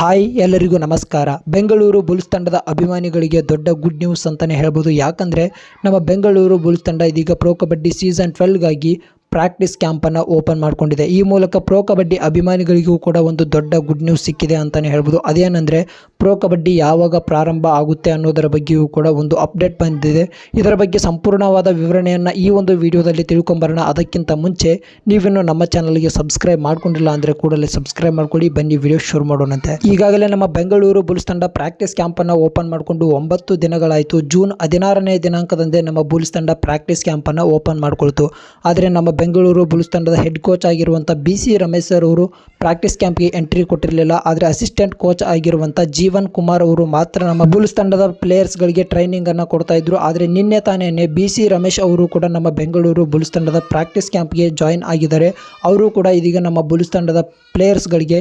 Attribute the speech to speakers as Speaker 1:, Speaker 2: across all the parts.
Speaker 1: Hi, ಎಲ್ಲರಿಗೂ ನಮಸ್ಕಾರ. Bengaluru Bulls ತಂಡದ ಅಭಿಮಾನಿಗಳಿಗೆ ದೊಡ್ಡ ಗುಡ್ ನ್ಯೂಸ್ ಅಂತಲೇ ಹೇಳ್ಬೋದು. ಯಾಕಂದರೆ, ನಮ್ಮ ಬೆಂಗಳೂರು ಬುಲ್ಸ್ ತಂಡ ಇದೀಗ ಪ್ರೋ ಕಬಡ್ಡಿ ಸೀಸನ್ ಟ್ವೆಲ್ಗಾಗಿ ಪ್ರಾಕ್ಟೀಸ್ ಕ್ಯಾಂಪನ್ನು ಓಪನ್ ಮಾಡಿಕೊಂಡಿದೆ. ಈ ಮೂಲಕ ಪ್ರೋ ಕಬಡ್ಡಿ ಅಭಿಮಾನಿಗಳಿಗೂ ಕೂಡ ಒಂದು ದೊಡ್ಡ ಗುಡ್ ನ್ಯೂಸ್ ಸಿಕ್ಕಿದೆ ಅಂತಲೇ ಹೇಳ್ಬೋದು. ಅದೇನೆಂದರೆ, ಪ್ರೋ ಕಬಡ್ಡಿ ಯಾವಾಗ ಪ್ರಾರಂಭ ಆಗುತ್ತೆ ಅನ್ನೋದರ ಬಗ್ಗೆಯೂ ಕೂಡ ಒಂದು ಅಪ್ಡೇಟ್ ಬಂದಿದೆ. ಇದರ ಬಗ್ಗೆ ಸಂಪೂರ್ಣವಾದ ವಿವರಣೆಯನ್ನು ಈ ಒಂದು ವಿಡಿಯೋದಲ್ಲಿ ತಿಳ್ಕೊಂಬರೋಣ. ಅದಕ್ಕಿಂತ ಮುಂಚೆ, ನೀವಿನ್ನು ನಮ್ಮ ಚಾನಲ್ಗೆ ಸಬ್ಸ್ಕ್ರೈಬ್ ಮಾಡ್ಕೊಂಡಿಲ್ಲ ಅಂದರೆ ಕೂಡಲೇ ಸಬ್ಸ್ಕ್ರೈಬ್ ಮಾಡ್ಕೊಳ್ಳಿ. ಬನ್ನಿ ವಿಡಿಯೋ ಶುರು ಮಾಡೋಣಂತೆ. ಈಗಾಗಲೇ ನಮ್ಮ ಬೆಂಗಳೂರು ಬುಲ್ಸ್ ತಂಡ ಪ್ರಾಕ್ಟೀಸ್ ಕ್ಯಾಂಪನ್ನು ಓಪನ್ ಮಾಡಿಕೊಂಡು ಒಂಬತ್ತು ದಿನಗಳಾಯಿತು. ಜೂನ್ ಹದಿನಾರನೇ ದಿನಾಂಕದಂದೇ ನಮ್ಮ ಬುಲ್ಸ್ ತಂಡ ಪ್ರಾಕ್ಟೀಸ್ ಕ್ಯಾಂಪನ್ನು ಓಪನ್ ಮಾಡಿಕೊಳ್ತು. ಆದರೆ ನಮ್ಮ ಬೆಂಗಳೂರು ಬುಲ್ಸ್ ತಂಡದ ಹೆಡ್ ಕೋಚ್ ಆಗಿರುವಂಥ ಬಿ ಸಿ ರಮೇಶ್ ಸರ್ ಅವರು ಪ್ರಾಕ್ಟೀಸ್ ಕ್ಯಾಂಪ್ಗೆ ಎಂಟ್ರಿ ಕೊಟ್ಟಿರಲಿಲ್ಲ. ಆದರೆ ಅಸಿಸ್ಟೆಂಟ್ ಕೋಚ್ ಆಗಿರುವಂಥ ಜೀವನ್ ಕುಮಾರ್ ಅವರು ಮಾತ್ರ ನಮ್ಮ ಬುಲ್ಸ್ ತಂಡದ ಪ್ಲೇಯರ್ಸ್ಗಳಿಗೆ ಟ್ರೈನಿಂಗನ್ನು ಕೊಡ್ತಾ ಇದ್ರು. ಆದರೆ ನಿನ್ನೆ ತಾನೇ ಬಿ ಸಿ ರಮೇಶ್ ಅವರು ಕೂಡ ನಮ್ಮ ಬೆಂಗಳೂರು ಬುಲ್ಸ್ ತಂಡದ ಪ್ರಾಕ್ಟೀಸ್ ಕ್ಯಾಂಪ್ಗೆ ಜಾಯಿನ್ ಆಗಿದ್ದಾರೆ. ಅವರು ಕೂಡ ಇದೀಗ ನಮ್ಮ ಬುಲ್ಸ್ ತಂಡದ ಪ್ಲೇಯರ್ಸ್ಗಳಿಗೆ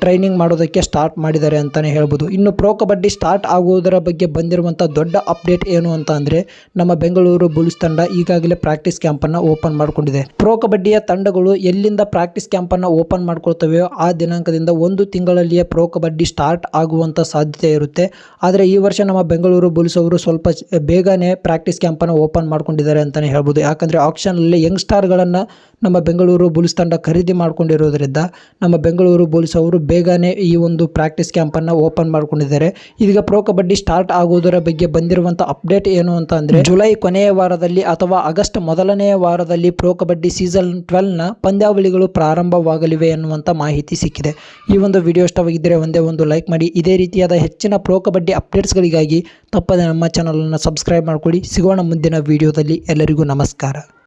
Speaker 1: ಟ್ರೈನಿಂಗ್ ಮಾಡೋದಕ್ಕೆ ಸ್ಟಾರ್ಟ್ ಮಾಡಿದ್ದಾರೆ ಅಂತಲೇ ಹೇಳ್ಬೋದು. ಇನ್ನು ಪ್ರೋ ಕಬಡ್ಡಿ ಸ್ಟಾರ್ಟ್ ಆಗುವುದರ ಬಗ್ಗೆ ಬಂದಿರುವಂಥ ದೊಡ್ಡ ಅಪ್ಡೇಟ್ ಏನು ಅಂತ ಅಂದರೆ ನಮ್ಮ ಬೆಂಗಳೂರು ಬುಲ್ಸ್ ತಂಡ ಈಗಾಗಲೇ ಪ್ರಾಕ್ಟೀಸ್ ಕ್ಯಾಂಪನ್ನು ಓಪನ್ ಮಾಡಿಕೊಂಡಿದೆ. ಪ್ರೋ ಕಬಡ್ಡಿಯ ತಂಡಗಳು ಎಲ್ಲಿಂದ ಪ್ರಾಕ್ಟೀಸ್ ಕ್ಯಾಂಪನ್ನು ಓಪನ್ ಮಾಡ್ಕೊಳ್ತವೆಯೋ ಆ ದಿನಾಂಕದಿಂದ ಒಂದು ತಿಂಗಳಲ್ಲಿಯೇ ಪ್ರೋ ಕಬಡ್ಡಿ ಸ್ಟಾರ್ಟ್ ಆಗುವಂಥ ಸಾಧ್ಯತೆ ಇರುತ್ತೆ. ಆದರೆ ಈ ವರ್ಷ ನಮ್ಮ ಬೆಂಗಳೂರು ಬುಲ್ಸ್ ಅವರು ಸ್ವಲ್ಪ ಬೇಗನೆ ಪ್ರಾಕ್ಟೀಸ್ ಕ್ಯಾಂಪನ್ನು ಓಪನ್ ಮಾಡ್ಕೊಂಡಿದ್ದಾರೆ ಅಂತಲೇ ಹೇಳ್ಬೋದು. ಯಾಕಂದರೆ ಆಕ್ಷನಲ್ಲಿ ಯಂಗ್ ಸ್ಟಾರ್ಗಳನ್ನು ನಮ್ಮ ಬೆಂಗಳೂರು ಬುಲ್ಸ್ ತಂಡ ಖರೀದಿ ಮಾಡ್ಕೊಂಡಿರೋದ್ರಿಂದ ನಮ್ಮ ಬೆಂಗಳೂರು ಬುಲ್ಸ್ ಅವರು ಬೇಗನೆ ಈ ಒಂದು ಪ್ರಾಕ್ಟೀಸ್ ಕ್ಯಾಂಪನ್ನು ಓಪನ್ ಮಾಡ್ಕೊಂಡಿದ್ದಾರೆ. ಇದೀಗ ಪ್ರೋ ಕಬಡ್ಡಿ ಸ್ಟಾರ್ಟ್ ಆಗುವುದರ ಬಗ್ಗೆ ಬಂದಿರುವಂಥ ಅಪ್ಡೇಟ್ ಏನು ಅಂತ ಅಂದರೆ ಜುಲೈ ಕೊನೆಯ ವಾರದಲ್ಲಿ ಅಥವಾ ಆಗಸ್ಟ್ ಮೊದಲನೆಯ ವಾರದಲ್ಲಿ ಪ್ರೋ ಕಬಡ್ಡಿ ಸೀಸನ್ ಟ್ವೆಲ್ನ ಪಂದ್ಯಾವಳಿಗಳು ಪ್ರಾರಂಭವಾಗಲಿವೆ ಎನ್ನುವಂಥ ಮಾಹಿತಿ ಸಿಕ್ಕಿದೆ. ಈ ಒಂದು ವಿಡಿಯೋ ಇಷ್ಟವಾಗಿದ್ದರೆ ಒಂದೇ ಒಂದು ಲೈಕ್ ಮಾಡಿ. ಇದೇ ರೀತಿಯಾದ ಹೆಚ್ಚಿನ ಪ್ರೋ ಕಬಡ್ಡಿ ಅಪ್ಡೇಟ್ಸ್ಗಳಿಗಾಗಿ ತಪ್ಪದೆ ನಮ್ಮ ಚಾನಲನ್ನು ಸಬ್ಸ್ಕ್ರೈಬ್ ಮಾಡ್ಕೊಳ್ಳಿ. ಸಿಗೋಣ ಮುಂದಿನ ವಿಡಿಯೋದಲ್ಲಿ ಎಲ್ಲರಿಗೂ ನಮಸ್ಕಾರ.